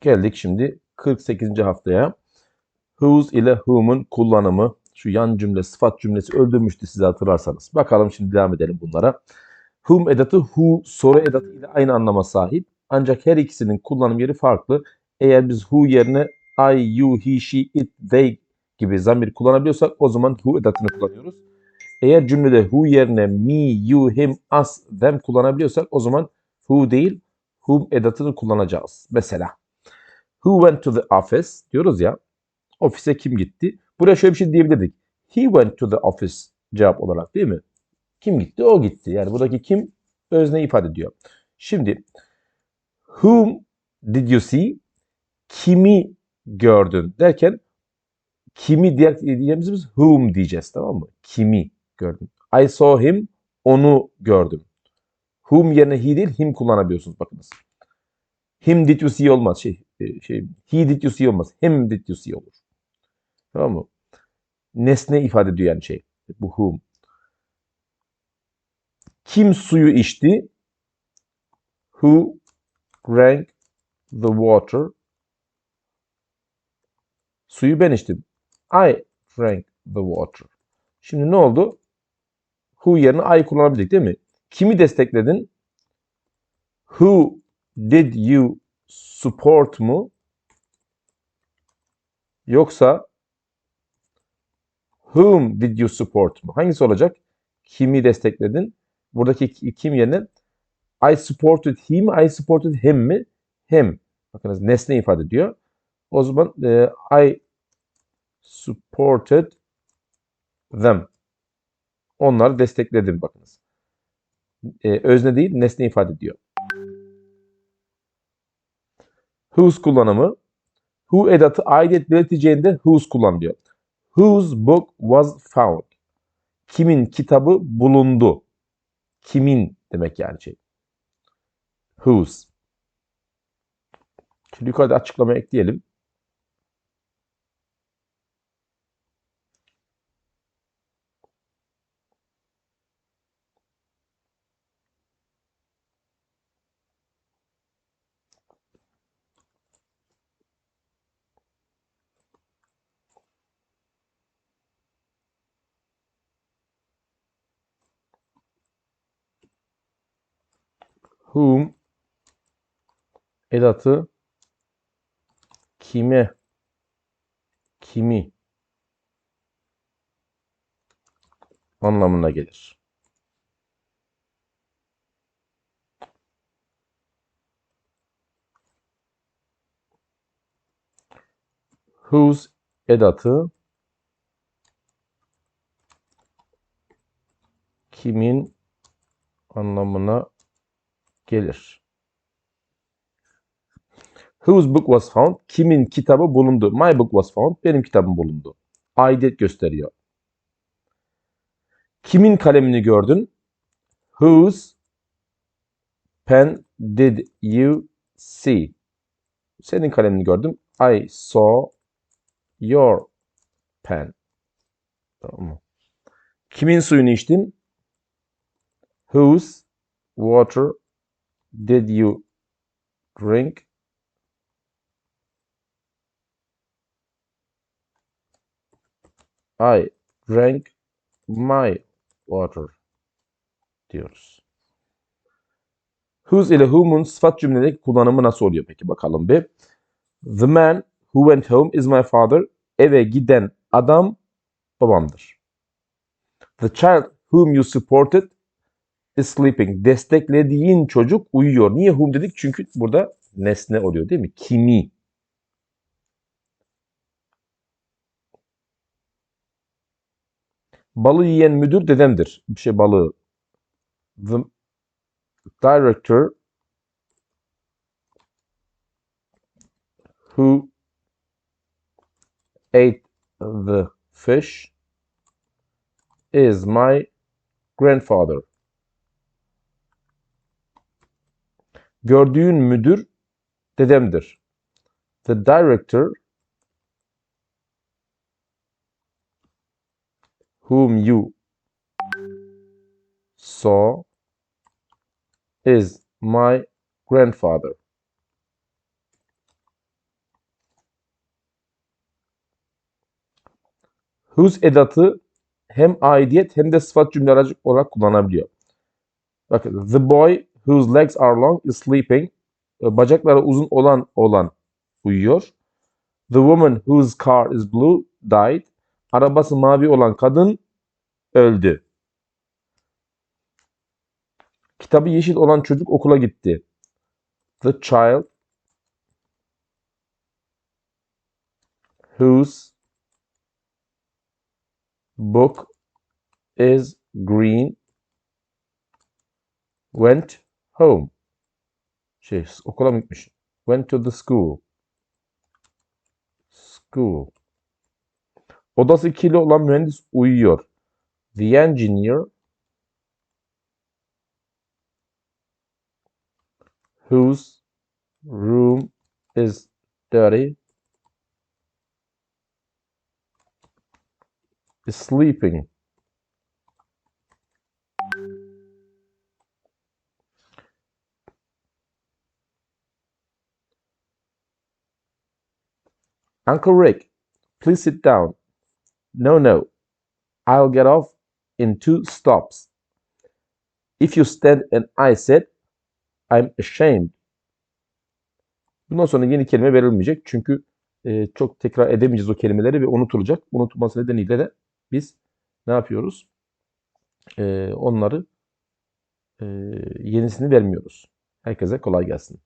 Geldik şimdi 48. haftaya. Whose ile whom'un kullanımı. Şu yan cümle, sıfat cümlesi öldürmüştü size hatırlarsanız. Bakalım şimdi devam edelim bunlara. Whom edatı who soru edatı ile aynı anlama sahip. Ancak her ikisinin kullanım yeri farklı. Eğer biz who yerine I, you, he, she, it, they gibi zamir kullanabiliyorsak o zaman who edatını kullanıyoruz. Eğer cümlede who yerine me, you, him, us, them kullanabiliyorsak o zaman who değil whom edatını kullanacağız. Mesela who went to the office diyoruz ya ofise kim gitti? Buraya şöyle bir şey diyebilirdik. He went to the office cevap olarak değil mi? Kim gitti? O gitti. Yani buradaki kim özne ifade ediyor. Şimdi whom did you see? Kimi gördün derken kimi diğer diyeceğimiz biz whom diyeceğiz tamam mı? Kimi gördün. I saw him onu gördüm. Whom yerine he değil him kullanabiliyorsunuz bakınız. Him did you see olmaz. Şey, şey, he did you see olmaz. Him did you see olur. Tamam mı? Nesne ifade ediyor yani şey. Bu whom. Kim suyu içti? Who drank the water? Suyu ben içtim. I drank the water. Şimdi ne oldu? Who yerine I kullanabildik değil mi? Kimi destekledin? Who did you support mu? Yoksa whom did you support mu? Hangisi olacak? Kimi destekledin? Buradaki kim yerine I supported him, I supported him mi? Him. Bakınız nesne ifade ediyor. O zaman e, I supported them. Onları destekledim bakınız. E, özne değil nesne ifade ediyor. Whose kullanımı who edatı aidiyet belirteceğinde whose kullan diyor. Whose book was found. Kimin kitabı bulundu. Kimin demek yani şey. Whose. Şimdi yukarıda açıklama ekleyelim. Whom? Edatı kime? Kimi? Anlamına gelir. Whose edatı kimin anlamına gelir. Whose book was found? Kimin kitabı bulundu? My book was found. Benim kitabım bulundu. Aidiyet gösteriyor. Kimin kalemini gördün? Whose pen did you see? Senin kalemini gördüm. I saw your pen. Tamam Kimin suyunu içtin? Whose water did you drink? I drank my water diyoruz. Whose ile whom'un sıfat cümledeki kullanımı nasıl oluyor peki bakalım bir. The man who went home is my father. Eve giden adam babamdır. The child whom you supported is sleeping. Desteklediğin çocuk uyuyor. Niye whom dedik? Çünkü burada nesne oluyor değil mi? Kimi. Balı yiyen müdür dedemdir. Bir şey balığı. The director who ate the fish is my grandfather. Gördüğün müdür dedemdir. The director whom you saw is my grandfather. Whose edatı hem aidiyet hem de sıfat cümle aracı olarak kullanabiliyor. Bakın the boy whose legs are long is sleeping. E, Bacakları uzun olan olan uyuyor. The woman whose car is blue died. Arabası mavi olan kadın öldü. Kitabı yeşil olan çocuk okula gitti. The child whose book is green went home. Şey, okula mı gitmiş? Went to the school. School. Odası kirli olan mühendis uyuyor. The engineer whose room is dirty is sleeping. Uncle Rick, please sit down. No, no. I'll get off in two stops. If you stand and I sit, I'm ashamed. Bundan sonra yeni kelime verilmeyecek. Çünkü e, çok tekrar edemeyeceğiz o kelimeleri ve unutulacak. Unutulması nedeniyle de biz ne yapıyoruz? E, onları e, yenisini vermiyoruz. Herkese kolay gelsin.